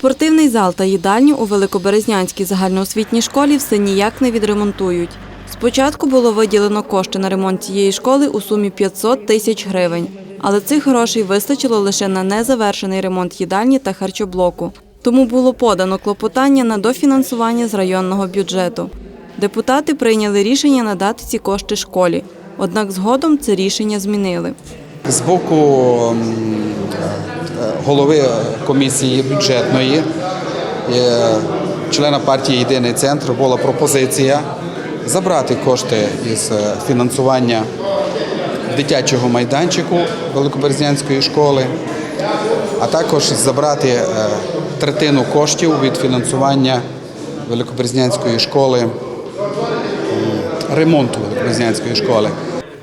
Спортивний зал та їдальню у Великоберезнянській загальноосвітній школі все ніяк не відремонтують. Спочатку було виділено кошти на ремонт цієї школи у сумі 500 тисяч гривень, але цих грошей вистачило лише на незавершений ремонт їдальні та харчоблоку. Тому було подано клопотання на дофінансування з районного бюджету. Депутати прийняли рішення надати ці кошти школі. Однак згодом це рішення змінили. З боку е, голови комісії бюджетної, е, члена партії Єдиний центр була пропозиція забрати кошти із е, фінансування дитячого майданчику Великоберзнянської школи, а також забрати третину коштів від фінансування Великоберзнянської школи, ремонту Великоберзнянської школи.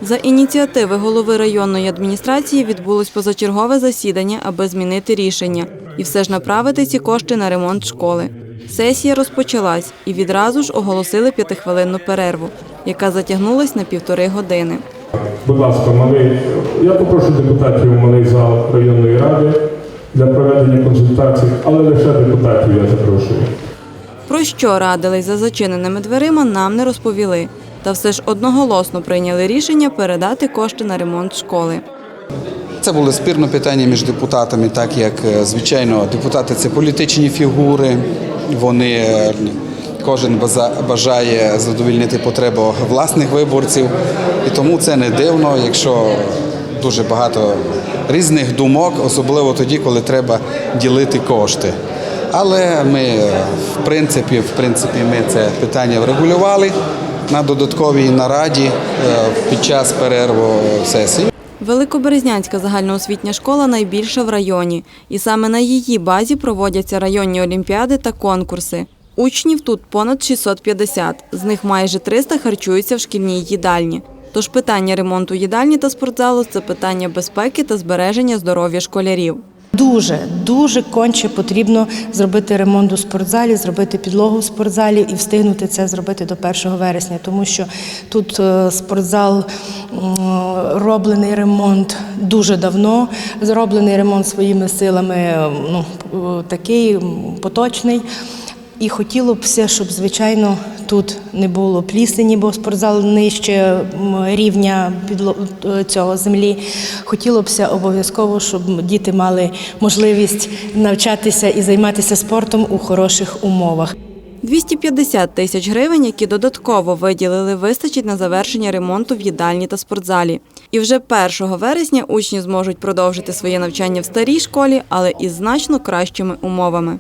За ініціативи голови районної адміністрації відбулось позачергове засідання, аби змінити рішення і все ж направити ці кошти на ремонт школи. Сесія розпочалась і відразу ж оголосили п'ятихвилинну перерву, яка затягнулась на півтори години. Будь ласка, малий. Я попрошу депутатів у малий зал районної ради для проведення консультацій, але лише депутатів я запрошую. Про що радились за зачиненими дверима, нам не розповіли. Та все ж одноголосно прийняли рішення передати кошти на ремонт школи. Це було спірне питання між депутатами, так як, е, звичайно, депутати це політичні фігури, вони е, кожен бажає задовільнити потребу власних виборців. І тому це не дивно, якщо дуже багато різних думок, особливо тоді, коли треба ділити кошти. Але ми, е, в принципі, в принципі, ми це питання врегулювали на додатковій нараді е, під час перерву сесії. Великоберезнянська загальноосвітня школа найбільша в районі, і саме на її базі проводяться районні олімпіади та конкурси. Учнів тут понад 650, з них майже 300 харчуються в шкільній їдальні. Тож питання ремонту їдальні та спортзалу це питання безпеки та збереження здоров'я школярів. Дуже, дуже конче потрібно зробити ремонт у спортзалі, зробити підлогу в спортзалі і встигнути це зробити до 1 вересня, тому що тут е, спортзал роблений ремонт дуже давно. Зроблений ремонт своїми силами е, ну, такий поточний. І хотіло б все, щоб звичайно тут не було плісені, бо спортзал нижче рівня цього землі. Хотілося б обов'язково, щоб діти мали можливість навчатися і займатися спортом у хороших умовах. 250 тисяч гривень, які додатково виділили, вистачить на завершення ремонту в їдальні та спортзалі. І вже 1 вересня учні зможуть продовжити своє навчання в старій школі, але із значно кращими умовами.